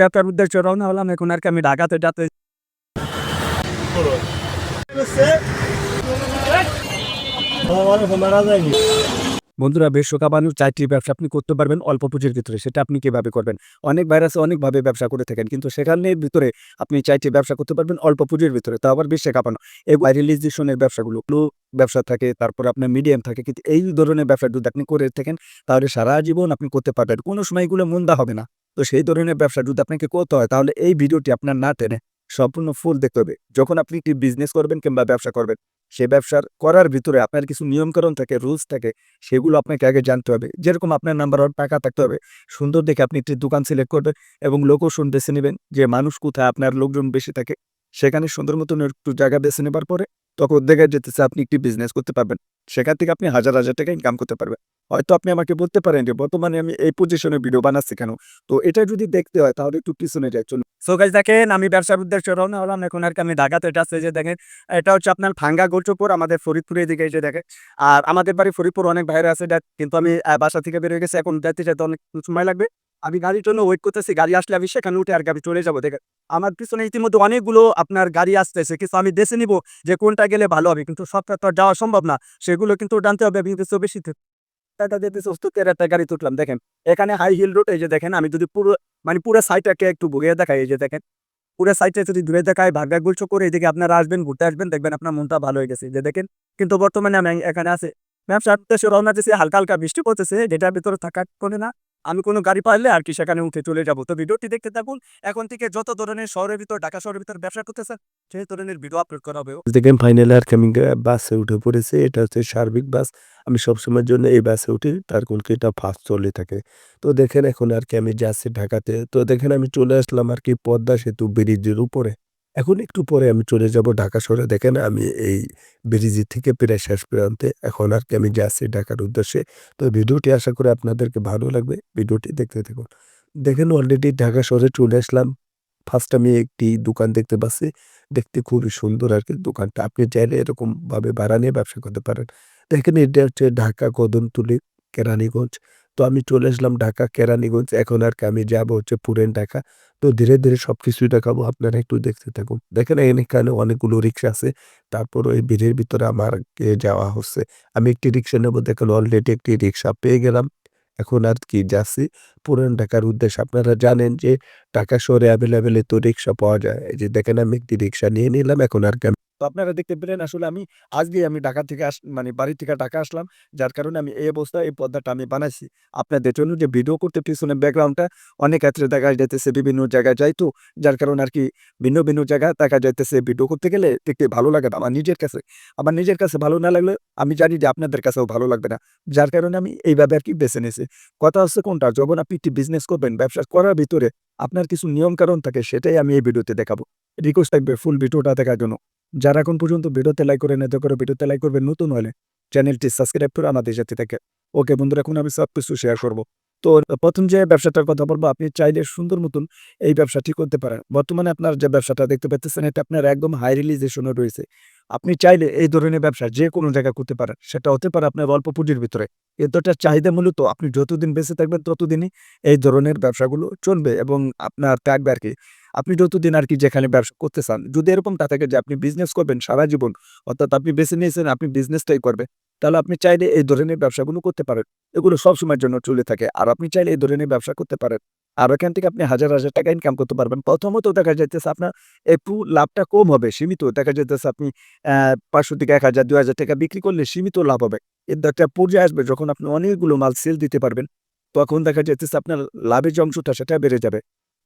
ব্যাপার উদ্দেশ্য রওনা হলাম। এখন আর কি আমি ঢাকাতে যাতে বন্ধুরা বেশ চারটি ব্যবসা আপনি করতে পারবেন অল্প পুঁজির ভিতরে। সেটা আপনি কীভাবে করবেন? অনেক ভাইরাসে অনেকভাবে ব্যবসা করে থাকেন, কিন্তু সেখানের ভিতরে আপনি চারটি ব্যবসা করতে পারবেন অল্প পুঁজির ভিতরে। তা আবার বেশ কাঁপানো এই রিলিজেশনের ব্যবসাগুলো ব্যবসা থাকে, তারপর আপনার মিডিয়াম থাকে, কিন্তু এই ধরনের ব্যবসা যদি আপনি করে থাকেন, তাহলে সারা জীবন আপনি করতে পারবেন। কোনো সময় এগুলো মন্দা হবে না। তো সেই ধরনের ব্যবসা যদি আপনাকে করতে হয়, তাহলে এই ভিডিওটি আপনার না টেনে সম্পূর্ণ ফুল দেখতে হবে। যখন আপনি একটি বিজনেস করবেন কিংবা ব্যবসা করবেন, সে ব্যবসার করার ভিতরে আপনার কিছু নিয়মকানুন থাকে রুলস থাকে, সেগুলো আপনাকে আগে জানতে হবে। যেরকম আপনার নাম্বার ওয়ান টাকা থাকতে হবে, সুন্দর দেখে আপনি একটি দোকান সিলেক্ট করবেন এবং লোকেশন বেছে নেবেন যে মানুষ কোথায়, আপনার লোকজন বেশি থাকে, সেখানে সুন্দর মতন একটু জায়গা বেছে নেবার পরে তখন দেখা যেতেছে আপনি একটি বিজনেস করতে পারবেন। সেখান থেকে আপনি হাজার হাজার টাকা ইনকাম করতে পারবেন। হয়তো আপনি আমাকে বলতে পারেন যে, বর্তমানে আমি এই পজিশনে ভিডিও বানাচ্ছি কেন? তো এটা যদি দেখতে হয়, তাহলে একটু পিছনে যাই, চলুন। সো গাইজ দেখেন, আমি ব্যবসার উদ্দেশ্যে রওনা হলাম। এখন আর কি আমি ঢাকাতে যাচ্ছি যে দেখেন, এটা হচ্ছে আপনার ভাঙ্গা গোলচপুর আমাদের ফরিদপুরের দিকে এই যে দেখেন। আর আমাদের বাড়ি ফরিদপুর, অনেক বাইরে আছে কিন্তু আমি বাসা থেকে বেরিয়ে গেছি। এখন যাইতে যেতে অনেক সময় লাগবে। আমি গাড়ির জন্য ওয়েট করতেছি, গাড়ি আসলে আমি সেখানে উঠে আর কি আমি চলে যাব, দেখেন। আমার পিছনে ইতিমধ্যে অনেকগুলো আপনার গাড়ি আসতেছে, কিন্তু আমি দেশে নিব যে কোনটা গেলে ভালো হবে, কিন্তু সবটা তো যাওয়া সম্ভব না। সেগুলো কিন্তু জানতে হবে কিন্তু বেশি টাকা যেতেছে অস্তুতের একটা গাড়ি তুটলাম, দেখেন। এখানে হাই হিল রোড এই যে দেখেন, আমি যদি পুরো মানে পুরো সাইডটাকে একটু ঘুরিয়ে দেখাই, এই যে দেখেন। পুরো সাইডটা যদি ঘুরে দেখায় ভাগ্যা গুলছো করে এদিকে আপনারা আসবেন, ঘুরতে আসবেন, দেখবেন আপনার মনটা ভালো হয়ে গেছে যে দেখেন। কিন্তু বর্তমানে আমি এখানে আছে। ম্যাম উদ্দেশ্যে রওনা দিয়েছি, হালকা হালকা বৃষ্টি পড়তেছে, যেটার ভিতরে থাকার করে না। আমি কোনো গাড়ি পাইলে আর কি সেখানে উঠে চলে যাব। তো ভিডিওটি দেখতে থাকুন। এখন থেকে যত ধরনের শহরের ভিতর, ঢাকা শহরের ভিতর ব্যবসা করতেছেন, সেই ধরনের ভিডিও আপলোড করা হবে। দেখেন ফাইনালি আর কি আমি গা- বাসে উঠে পড়েছে। এটা হচ্ছে সার্বিক বাস। আমি সবসময়ের জন্য এই বাসে উঠি। তার কলকাতা ফার্স্ট চলে থাকে। তো দেখেন এখন আর কি আমি যাচ্ছি ঢাকাতে। তো দেখেন আমি চলে আসলাম আর কি পদ্মা সেতু ব্রিজের উপরে। এখন একটু পরে আমি চলে যাব ঢাকা শহরে। দেখেন আমি এই ব্রিজের থেকে প্রায় শেষ প্রান্তে। এখন আর কি আমি যাচ্ছি ঢাকার উদ্দেশ্যে। তো ভিডিওটি আশা করি আপনাদেরকে ভালো লাগবে। ভিডিওটি দেখতে থাকুন। দেখেন অলরেডি ঢাকা শহরে চলে আসলাম। ফার্স্ট আমি একটি দোকান দেখতে পাচ্ছি। দেখতে খুবই সুন্দর আর কি দোকানটা। আপনি চাইলে এরকমভাবে ভাড়া নিয়ে ব্যবসা করতে পারেন। দেখেন এটা হচ্ছে ঢাকা কদমতলি কেরানীগঞ্জ। তো আমি চলে আসলাম ঢাকা, কেরানীগঞ্জ। এখন আর কি আমি যাব হচ্ছে পুরেন ঢাকা। তো ধীরে ধীরে সব কিছুই দেখাবো, আপনারা একটু দেখতে থাকুন। দেখেন এখানে অনেকগুলো রিক্সা আছে তারপর ওই ভিড়ের ভিতরে আমার যাওয়া হচ্ছে। আমি একটি রিক্সা নেব, দেখেন অলরেডি একটি রিক্সা পেয়ে গেলাম। এখন আর কি যাচ্ছি। পুরান ঢাকার উদ্দেশ্যে আপনারা জানেন যে ঢাকা শহরে অ্যাভেলেবেল তো রিক্সা পাওয়া যায়। যে দেখেন আমি একটি রিক্সা নিয়ে নিলাম, এখন আর কি তো আপনারা দেখতে পেলেন আসলে আমি আজকে আমি ঢাকা থেকে আস মানে বাড়ি থেকে ঢাকা আসলাম। যার কারণে আমি এই অবস্থায় এই পর্দাটা আমি বানাইছি। আপনাদের জন্য যে ভিডিও করতে পিছনে ব্যাকগ্রাউন্ডটা অনেক ক্ষেত্রে দেখা যাইতেছে বিভিন্ন জায়গায় যাইতো যার কারণে আর কি ভিন্ন ভিন্ন জায়গায় দেখা যাইতেছে ভিডিও করতে গেলে দেখতে ভালো লাগে না আমার নিজের কাছে। আমার নিজের কাছে ভালো না লাগলে আমি জানি যে আপনাদের কাছেও ভালো লাগবে না। যার কারণে আমি এইভাবে আর কি বেছে নিয়েছি। কথা হচ্ছে কোনটা? যখন আপনি একটি বিজনেস করবেন, ব্যবসা করার ভিতরে আপনার কিছু নিয়মকানুন থাকে, সেটাই আমি এই ভিডিওতে দেখাবো। রিকোয়েস্ট থাকবে ফুল ভিডিওটা দেখার জন্য। যারা এখন পর্যন্ত ভিডিওতে লাইক করে নেতা করে ভিডিওতে লাইক করবে নতুন হলে চ্যানেলটি সাবস্ক্রাইব করে আমাদের সাথে থাকে ওকে বন্ধুরা, এখন আমি সব কিছু শেয়ার করব। তো প্রথম যে ব্যবসাটার কথা বলব, আপনি চাইলে সুন্দর মতন এই ব্যবসাটি করতে পারেন। বর্তমানে আপনার যে ব্যবসাটা দেখতে পাচ্ছেন এটা আপনার একদম হাই রিলিজেশনে রয়েছে। আপনি চাইলে এই ধরনের ব্যবসা যে কোনো জায়গায় করতে পারেন। সেটা হতে পারে আপনার অল্প পুঁজির ভিতরে। এতটা চাহিদা মূলত আপনি যতদিন বেঁচে থাকবেন, ততদিনই এই ধরনের ব্যবসাগুলো চলবে এবং আপনার থাকবে আর কি আপনি যতদিন আর কি যেখানে ব্যবসা করতে চান, যদি এরকম এরকমটা থাকে যে আপনি বিজনেস করবেন সারা জীবন, অর্থাৎ আপনি বেছে নিয়েছেন, আপনি বিজনেসটাই করবেন। তাহলে আপনি চাইলে এই ধরনের ব্যবসাগুলো করতে পারেন। এগুলো সব সময়ের জন্য চলে থাকে। আর আপনি চাইলে এই ধরনের ব্যবসা করতে পারেন। আর এখান থেকে আপনি হাজার হাজার টাকা ইনকাম করতে পারবেন। প্রথমত দেখা যাইতেছে আপনার একটু লাভটা কম হবে, সীমিত। দেখা যাইতেছে আপনি পাঁচশো থেকে এক হাজার, দুই হাজার টাকা বিক্রি করলে সীমিত লাভ হবে। এর একটা পর্যায়ে আসবে যখন আপনি অনেকগুলো মাল সেল দিতে পারবেন, তখন দেখা যাইতেছে আপনার লাভের যে অংশটা সেটা বেড়ে যাবে।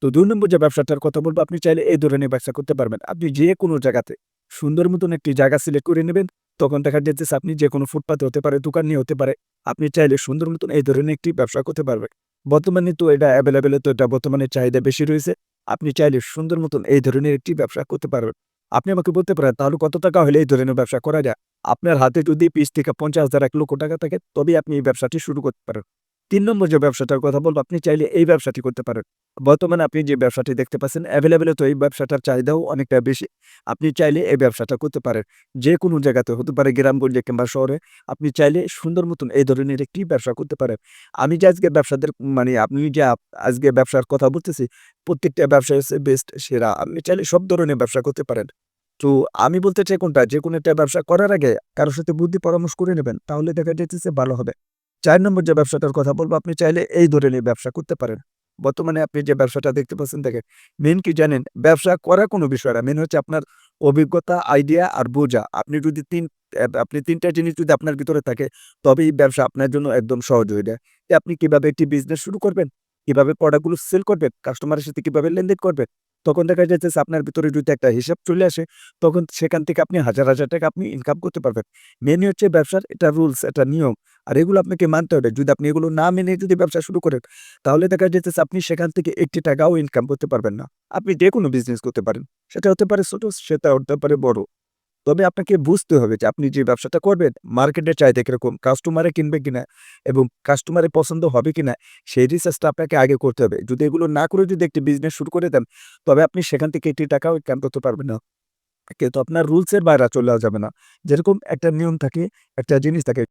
তো দুই নম্বর যে ব্যবসাটার কথা বলব, আপনি চাইলে এই ধরনের ব্যবসা করতে পারবেন। আপনি যে কোনো জায়গাতে সুন্দর মতন একটি জায়গা সিলেক্ট করে নেবেন। তখন দেখা যাচ্ছে আপনি যে কোনো ফুটপাতে হতে পারে, দোকান নিয়ে হতে পারে, আপনি চাইলে সুন্দর মতন এই ধরনের একটি ব্যবসা করতে পারবেন। বর্তমানে তো এটা অ্যাভেলেবেল তো এটা বর্তমানে চাহিদা বেশি রয়েছে, আপনি চাইলে সুন্দর মতন এই ধরনের একটি ব্যবসা করতে পারবেন। আপনি আমাকে বলতে পারেন, তাহলে কত টাকা হলে এই ধরনের ব্যবসা করা যায়? আপনার হাতে যদি বিশ থেকে পঞ্চাশ হাজার, এক লক্ষ টাকা থাকে তবে আপনি এই ব্যবসাটি শুরু করতে পারেন। তিন নম্বর যে ব্যবসাটার কথা বলব, আপনি চাইলে এই ব্যবসাটি করতে পারেন। বর্তমানে আপনি যে ব্যবসাটি দেখতে পাচ্ছেন অ্যাভেলেবেল তো এই ব্যবসাটার চাহিদাও অনেকটা বেশি। আপনি চাইলে এই ব্যবসাটা করতে পারেন। যে কোনো জায়গাতে হতে পারে, গ্রামগঞ্জে কিংবা শহরে, আপনি চাইলে সুন্দর মতন এই ধরনের একটি ব্যবসা করতে পারেন। আমি যে আজকে ব্যবসাদের মানে আপনি যে আজকে ব্যবসার কথা বলতেছি, প্রত্যেকটা ব্যবসা হচ্ছে বেস্ট সেরা। আপনি চাইলে সব ধরনের ব্যবসা করতে পারেন। তো আমি বলতে চাই কোনটা? যে কোনো একটা ব্যবসা করার আগে কারোর সাথে বুদ্ধি পরামর্শ করে নেবেন, তাহলে দেখা যাচ্ছে ভালো হবে। চার নম্বর যে ব্যবসাটার কথা বলব, আপনি চাইলে এই ধরনের ব্যবসা করতে পারেন। বর্তমানে আপনি যে ব্যবসাটা দেখতে পাচ্ছেন, দেখেন মেন কি জানেন, ব্যবসা করা কোনো বিষয় না মেন হচ্ছে আপনার অভিজ্ঞতা আইডিয়া আর বোঝা। আপনি যদি তিন, আপনি তিনটা জিনিস যদি আপনার ভিতরে থাকে তবে এই ব্যবসা আপনার জন্য একদম সহজ হয়ে যায়। আপনি কীভাবে একটি বিজনেস শুরু করবেন? কীভাবে প্রোডাক্টগুলো সেল করবেন? কাস্টমারের সাথে কীভাবে লেনদেন করবেন? তখন দেখা যাচ্ছে আপনার ভিতরে যদি একটা হিসাব চলে আসে, তখন সেখান থেকে আপনি হাজার হাজার টাকা আপনি ইনকাম করতে পারবেন। মেনে হচ্ছে ব্যবসার এটা রুলস এটা নিয়ম। আর এগুলো আপনাকে মানতে হবে। যদি আপনি এগুলো না মেনে যদি ব্যবসা শুরু করেন, তাহলে দেখা যাচ্ছে আপনি সেখান থেকে একটি টাকাও ইনকাম করতে পারবেন না। আপনি যে কোনো বিজনেস করতে পারেন। সেটা হতে পারে ছোটো, সেটা হতে পারে বড়। তবে আপনাকে বুঝতে হবে যে আপনি যে ব্যবসাটা করবেন, মার্কেটে চাইতে কীরকম কাস্টমারে কিনবে কিনা এবং কাস্টমারের পছন্দ হবে কিনা, সেই রিসার্চটা আপনাকে আগে করতে হবে। যদি এগুলো না করে যদি একটি বিজনেস শুরু করে দেন, তবে আপনি সেখান থেকে একটি টাকাও ক্যাম্প করতে পারবেন না। কিন্তু আপনার রুলসের বাইরে চলে যাবে না। যেরকম একটা নিয়ম থাকে, একটা জিনিস থাকে